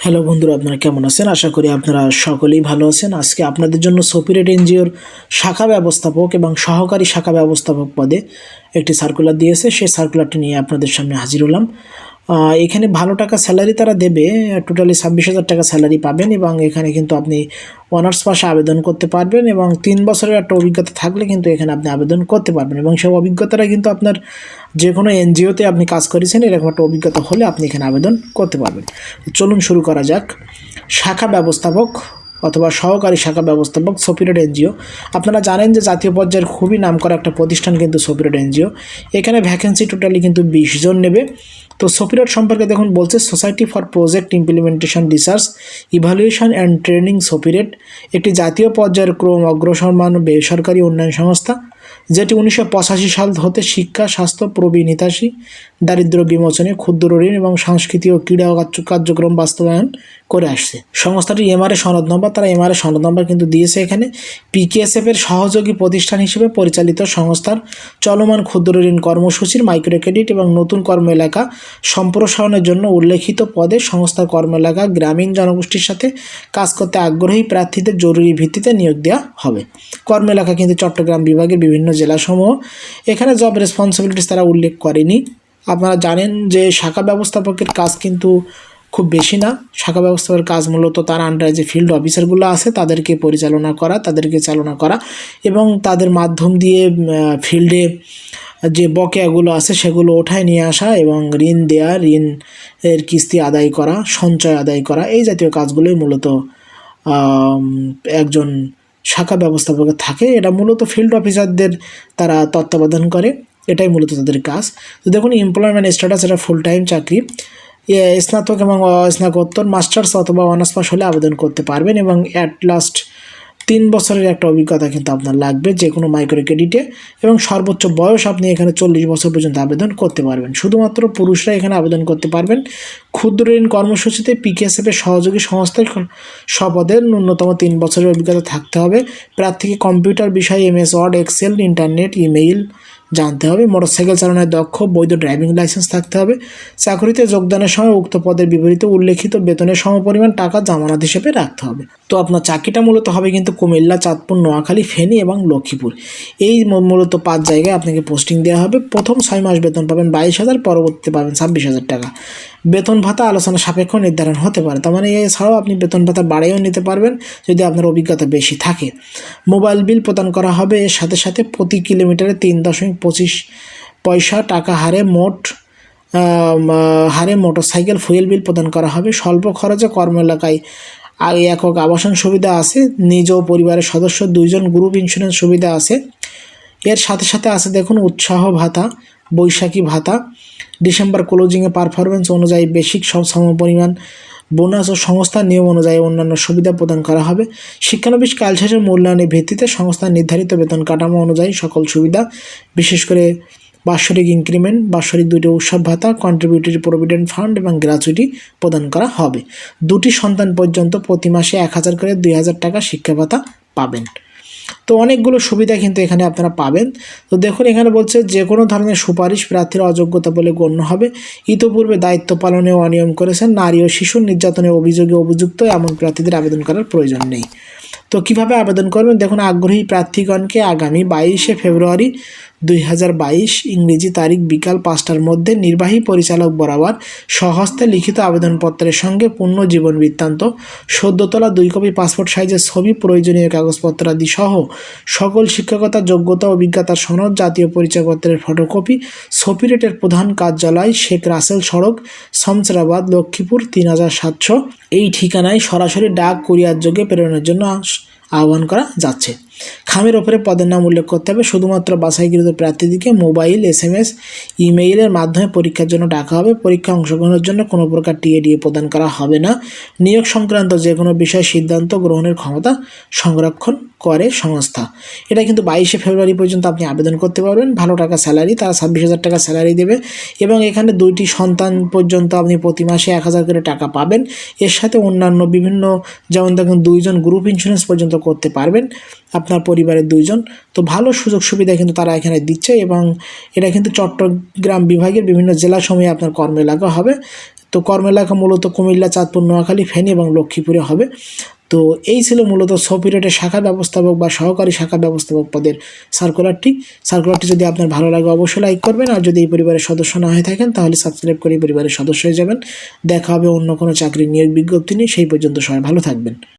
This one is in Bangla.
হ্যালো বন্ধুরা, আপনারা কেমন আছেন? আশা করি আপনারা সকলেই ভালো আছেন। আজকে আপনাদের জন্য সোপিরেট এনজিওর শাখা ব্যবস্থাপক এবং সহকারী শাখা ব্যবস্থাপক পদে একটি সার্কুলার দিয়েছে। সেই সার্কুলারটি নিয়ে আপনাদের সামনে হাজির হলাম। এখানে ভালো টাকা স্যালারি তারা দেবে টোটালি ছাব্বিশ হাজার টাকা স্যালারি পাবেন এবং এখানে কিন্তু আপনি অনার্স পাশে আবেদন করতে পারবেন এবং তিন বছরের একটা অভিজ্ঞতা থাকলে কিন্তু এখানে আপনি আবেদন করতে পারবেন এবং সেই অভিজ্ঞতাটা কিন্তু আপনার যে কোনো এনজিওতে আপনি কাজ করেছেন, এরকম একটা অভিজ্ঞতা হলে আপনি এখানে আবেদন করতে পারবেন। চলুন শুরু করা যাক। শাখা ব্যবস্থাপক অথবা সহকারী শাখা ব্যবস্থাপক সোপিরেট এনজিও। আপনারা জানেন যে জাতীয় পর্যায়ের খুবই নামকরা একটা প্রতিষ্ঠান কিন্তু সোপিরেট এনজিও। এখানে ভ্যাকেন্সি টোটালি কিন্তু বিশ জন নেবে। তো সোপিরেট সম্পর্কে দেখুন বলছে Society for Project Implementation Research Evaluation and Training SOPIRET একটি জাতীয় পর্যায়ের ক্রম অগ্রসরমান বেসরকারি উন্নয়ন সংস্থা, যেটি উনিশশো পঁচাশি সাল হতে শিক্ষা, স্বাস্থ্য, প্রবীণ হিতাশী দারিদ্র বিমোচনে ক্ষুদ্র ঋণ এবং সাংস্কৃতিক ও ক্রীড়া কার্যক্রম বাস্তবায়ন করে আসছে। সংস্থাটি এমআরএ সনদ নম্বর, তারা এমআরএ সনদ নম্বর কিন্তু দিয়েছে এখানে। পিকেএসএফ এর সহযোগী প্রতিষ্ঠান হিসেবে পরিচালিত সংস্থার চলমান ক্ষুদ্র ঋণ কর্মসূচির মাইক্রো ক্রেডিট এবং নতুন কর্ম এলাকা সম্প্রসারণের জন্য উল্লেখিত পদে সংস্থার কর্ম এলাকা গ্রামীণ জনগোষ্ঠীর সাথে কাজ করতে আগ্রহী প্রার্থীদের জরুরি ভিত্তিতে নিয়োগ দেওয়া হবে। কর্ম এলাকা কিন্তু চট্টগ্রাম বিভাগের বিভিন্ন জেলাসমূহ এখানে জব রেসপন্সিবিলিটিস তারা উল্লেখ করেনি। আপনারা জানেন যে শাখা ব্যবস্থাপকের কাজ কিন্তু খুব বেশি না। শাখা ব্যবস্থাপকের কাজ মূলত তার আন্ডারে যে ফিল্ড অফিসারগুলো আছে, তাদেরকে পরিচালনা করা, তাদেরকে চালনা করা এবং তাদের মাধ্যম দিয়ে ফিল্ডে যে বকেয়াগুলো আছে সেগুলো ওঠায় নিয়ে আসা এবং ঋণ দেয়া, ঋণ এর কিস্তি আদায় করা, সঞ্চয় আদায় করা, এই জাতীয় কাজগুলোই মূলত একজন শাখা ব্যবস্থাপকের থাকে। এটা মূলত ফিল্ড অফিসারদের তারা তত্ত্বাবধান করে। এটাই মূলত তাদের কাজ। তো দেখুন এমপ্লয়মেন্ট স্ট্যাটাস এটা ফুল টাইম চাকরি স্নাতক এবং স্নাতকোত্তর মাস্টার্স অথবা অনার্স পাস হলে আবেদন করতে পারবেন এবং অ্যাট লাস্ট তিন বছরের একটা অভিজ্ঞতা কিন্তু আপনার লাগবে যে কোনো মাইক্রো ক্রেডিটে এবং সর্বোচ্চ বয়স আপনি এখানে চল্লিশ বছর পর্যন্ত আবেদন করতে পারবেন। শুধুমাত্র পুরুষরা এখানে আবেদন করতে পারবেন। ক্ষুদ্র ঋণ কর্মসূচিতে পিকেএসএফের সহযোগী সংস্থার শপথের ন্যূনতম তিন বছরের অভিজ্ঞতা থাকতে হবে। প্রার্থীকে কম্পিউটার বিষয়ে MS Word Excel internet email জানতে হবে। মোটরসাইকেল চালানোর দক্ষ বৈধ ড্রাইভিং লাইসেন্স থাকতে হবে। চাকরিতে যোগদানের সময় উক্ত পদের বিপরীতে উল্লেখিত বেতনের সমপরিমাণ টাকা জামানত হিসেবে রাখতে হবে। তো আপনার চাকরিটা মূলত হবে কিন্তু কুমিল্লা, চাঁদপুর, নোয়াখালী, ফেনী এবং লক্ষ্মীপুর। এই মূলত পাঁচ জায়গায় আপনাকে পোস্টিং দেওয়া হবে। প্রথম ছয় মাস বেতন পাবেন বাইশ হাজার, পরবর্তীতে পাবেন ছাব্বিশ হাজার টাকা। বেতন ভাতা আলোচনা সাপেক্ষ নির্ধারণ হতে পারে। তার মানে এছাড়াও আপনি বেতন ভাতা বাড়িয়েও নিতে পারবেন যদি আপনার অভিজ্ঞতা বেশি থাকে। মোবাইল বিল প্রদান করা হবে, এর সাথে সাথে প্রতি কিলোমিটারে তিন দশমিক পঁচিশ পয়সা টাকা হারে মোট হারে মোটরসাইকেল ফুয়েল বিল প্রদান করা হবে। স্বল্প খরচে কর্ম এলাকায় একক আবাসন সুবিধা আছে। নিজ পরিবারের সদস্য দুইজন গ্রুপ ইন্স্যুরেন্স সুবিধা আছে। এর সাথে সাথে আছে দেখুন, উৎসাহ ভাতা। বৈশাখী ভাতা। ডিসেম্বর ক্লোজিংয়ে পারফরমেন্স অনুযায়ী বেসিক সমপরিমাণ বোনাস ও সংস্থার নিয়ম অনুযায়ী অন্যান্য সুবিধা প্রদান করা হবে। শিক্ষানবিশ কালচারের মূল্যায়নের ভিত্তিতে সংস্থার নির্ধারিত বেতন কাঠামো অনুযায়ী সকল সুবিধা, বিশেষ করে বাৎসরিক ইনক্রিমেন্ট বাৎসরিক দুটি উৎসব ভাতা কন্ট্রিবিউটরি প্রভিডেন্ট ফান্ড এবং গ্র্যাচুইটি প্রদান করা হবে। দুটি সন্তান পর্যন্ত প্রতি মাসে এক হাজার করে দুই হাজার টাকা শিক্ষা ভাতা পাবেন। তো অনেকগুলো সুবিধা কিন্তু এখানে আপনারা পাবেন। তো দেখুন, এখানে বলছে যে কোনো ধরনের সুপারিশ প্রার্থীর অযোগ্যতা বলে গণ্য হবে। ইতোপূর্বে দায়িত্ব পালনে অনিয়ম করেছেন নারী ও শিশুর নির্যাতনের অভিযোগে অভিযুক্ত এমন প্রার্থীদের আবেদন করার প্রয়োজন নেই। তো কীভাবে আবেদন করবেন? দেখুন, আগ্রহী প্রার্থীগণকে আগামী বাইশে ফেব্রুয়ারি দুই হাজার বাইশ ইংরেজি তারিখ বিকাল পাঁচটার মধ্যে নির্বাহী পরিচালক বরাবর স্বহস্তে লিখিত আবেদনপত্রের সঙ্গে পূর্ণ জীবন বৃত্তান্ত, সদ্যতলা দুই কপি পাসপোর্ট সাইজের ছবি, প্রয়োজনীয় কাগজপত্রাদি সহ সকল শিক্ষকতা যোগ্যতা অভিজ্ঞতা সনদ, জাতীয় পরিচয়পত্রের ফটোকপি, সোপিরেটের প্রধান কার্যালয় শেখ রাসেল সড়ক, শমসেরাবাদ, লক্ষ্মীপুর তিন হাজার সাতশো। এই ঠিকানায় সরাসরি ডাক, কুরিয়ার যোগে প্রেরণের জন্য আহ্বান করা যাচ্ছে। খামের ওপরে পদের নাম উল্লেখ করতে হবে। শুধুমাত্র বাছাইকৃত প্রার্থীদেরকে মোবাইল এস এম এস ইমেইলের মাধ্যমে পরীক্ষার জন্য ডাকা হবে। পরীক্ষা অংশগ্রহণের জন্য কোনো প্রকার টিএডিএ প্রদান করা হবে না। নিয়োগ সংক্রান্ত যে কোনো বিষয়ে সিদ্ধান্ত গ্রহণের ক্ষমতা সংরক্ষণ করে সংস্থা। এটা কিন্তু বাইশে ফেব্রুয়ারি পর্যন্ত আপনি আবেদন করতে পারবেন। ভালো টাকা স্যালারি, তারা ছাব্বিশ হাজার টাকা স্যালারি দেবে এবং এখানে দুইটি সন্তান পর্যন্ত আপনি প্রতি মাসে এক হাজার করে টাকা পাবেন। এর সাথে অন্যান্য বিভিন্ন, যেমন দেখুন, দুইজন গ্রুপ ইন্স্যুরেন্স পর্যন্ত করতে পারবেন। আপনার পরিবারের দুইজন। তো ভালো সুযোগ সুবিধা কিন্তু তারা এখানে দিচ্ছে এবং এটা কিন্তু চট্টগ্রাম বিভাগের বিভিন্ন জেলা সময়ে আপনার কর্ম এলাকা হবে। তো কর্ম এলাকা মূলত কুমিল্লা, চাঁদপুর, নোয়াখালী, ফেনী এবং লক্ষ্মীপুরে হবে। তো এই ছিল মূলত সোপিরেটের শাখা ব্যবস্থাপক বা সহকারী শাখা ব্যবস্থাপক পদের সার্কুলারটি সার্কুলারটি যদি আপনার ভালো লাগে অবশ্যই লাইক করবেন আর যদি এই পরিবারের সদস্য না হয়ে থাকেন তাহলে সাবস্ক্রাইব করে পরিবারের সদস্য হয়ে যাবেন। দেখা হবে অন্য কোনো চাকরি নিয়োগ বিজ্ঞপ্তি নিয়ে। সেই পর্যন্ত সবাই ভালো থাকবেন।